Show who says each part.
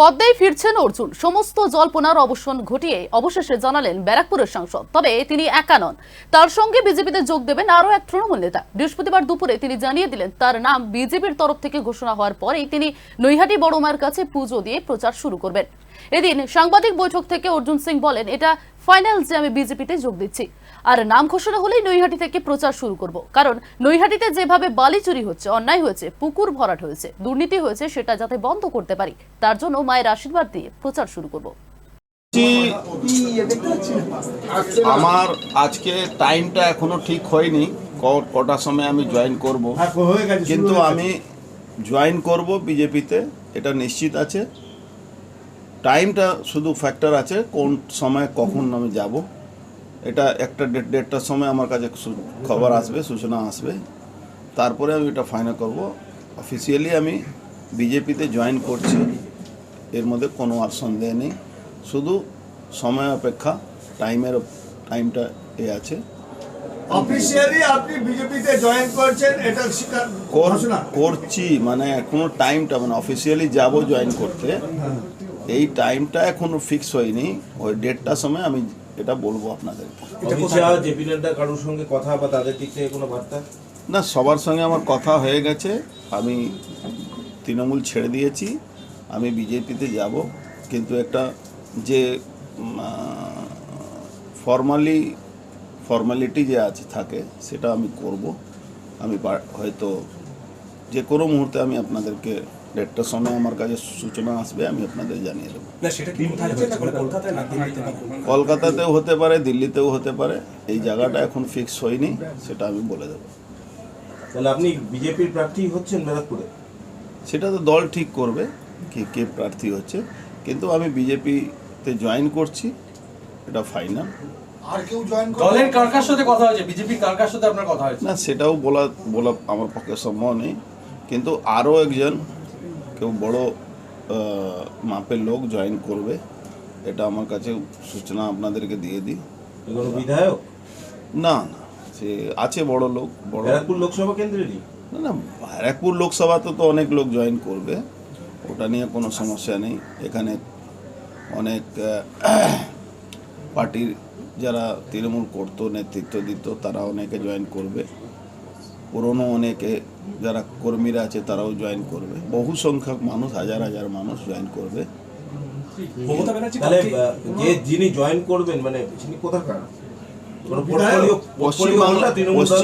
Speaker 1: পদ্মায় ফিরছেন অর্জুন। সমস্ত জল্পনার অবসান ঘটিয়ে অবশেষে জানালেন ব্যারাকপুরের সাংসদ। তবে তিনি একা নন। তার সঙ্গে বিজেপিতে যোগ দেবেন আরও এক তৃণমূল নেতা। বৃহস্পতিবার দুপুরে তিনি জানিয়ে দিলেন, তার নাম বিজেপির তরফ থেকে ঘোষণা হওয়ার পরেই তিনি নৈহাটি বড়মার কাছে পুজো দিয়ে প্রচার শুরু করবেন। এদিন সাংবাদিক বৈঠক থেকে অর্জুন সিং বলেন, এটা ফাইনাল যে আমি বিজেপিতে যোগ দিচ্ছি। আর নাম ঘোষণা হলেই নৈহাটি থেকে প্রচার শুরু করব। কারণ নৈহাটিতে যেভাবে বালি চুরি হচ্ছে অন্যায় হয়েছে পুকুর ভরাট হয়েছে দুর্নীতি হয়েছে সেটা যাতে বন্ধ করতে পারি তার জন্য মায়ের আশীর্বাদ দিয়ে প্রচার শুরু করব।
Speaker 2: আমার আজকে টাইমটা এখনও ঠিক হয়নি। কটার সময় আমি জয়েন করব। কিন্তু আমি জয়েন করব বিজেপিতে এটা নিশ্চিত আছে। টাইমটা শুধু ফ্যাক্টর আছে কোন সময় কখন আমি যাব। এটা একটা ডেট ডেটটার সময় আমার কাছে খবর আসবে সূচনা আসবে। তারপরে আমি এটা ফাইনাল করব। অফিসিয়ালি আমি বিজেপিতে জয়েন করছি। এর মধ্যে কোনো আর সন্দেহ নেই। শুধু সময় অপেক্ষা টাইমের টাইমটা এ আছে।
Speaker 3: অফিসিয়ালি আপনি বিজেপিতে জয়েন করছেন এটা স্বীকার
Speaker 2: করছি মানে এখনও টাইমটা মানে অফিসিয়ালি যাব জয়েন করতে। এই টাইমটা এখনও ফিক্স হয়নি। ওই ডেটটার সময় আমি এটা বলব আপনাদের।
Speaker 4: কারোর সঙ্গে কথা বা তাদের দিক থেকে কোনো বার্তা?
Speaker 2: না সবার সঙ্গে আমার কথা হয়ে গেছে। আমি তৃণমূল ছেড়ে দিয়েছি। আমি বিজেপিতে যাব। কিন্তু একটা যে ফর্মালি ফর্মালিটি যে আছে থাকে সেটা আমি করব। আমি হয়তো যে কোনো মুহূর্তে আমি আপনাদেরকে ডেটটার সময় আমার কাছে সূচনা আসবে আমি আপনাদের জানিয়ে দেবো। কলকাতাতেও হতে পারে দিল্লিতেও হতে পারে। এই জায়গাটা এখন ফিক্স হয়নি সেটা আমি বলে দেবো।
Speaker 4: তাহলে আপনি বিজেপির প্রার্থী হচ্ছেন ব্যারাকপুরে?
Speaker 2: সেটা তো দল ঠিক করবে কে কে প্রার্থী হচ্ছে। কিন্তু আমি বিজেপিতে জয়েন করছি এটা ফাইনাল
Speaker 3: আর কেউ জয়েন
Speaker 5: দলের কার কার সাথে কথা হয়েছে কার কার সাথে আপনার কথা হয়েছে।
Speaker 2: না সেটাও বলা বলা আমার পক্ষে সম্ভব নেই কিন্তু আরও একজন কেউ বড় মাপের লোক জয়েন করবে এটা আমার কাছে সূচনা আপনাদেরকে দিয়ে দিই।
Speaker 4: বিধায়ক?
Speaker 2: না না সে আছে বড় লোক বড়
Speaker 4: ব্যারাকপুর লোকসভা কেন্দ্রেরই
Speaker 2: না না ব্যারাকপুর লোকসভাতে তো অনেক লোক জয়েন করবে ওটা নিয়ে কোনো সমস্যা নেই। এখানে অনেক পার্টির যারা তৃণমূল করতো নেতৃত্ব দিত তারা অনেকে জয়েন করবে। পুরনো অনেকে যারা কর্মীরা আছে তারাও জয়েন করবে। বহু সংখ্যক মানুষ হাজার হাজার মানুষ জয়েন করবে।
Speaker 4: যে যিনি জয়েন করবেন মানে তিনি কোথাকার?
Speaker 2: পশ্চিমবাংলা
Speaker 4: তৃণমূল দলের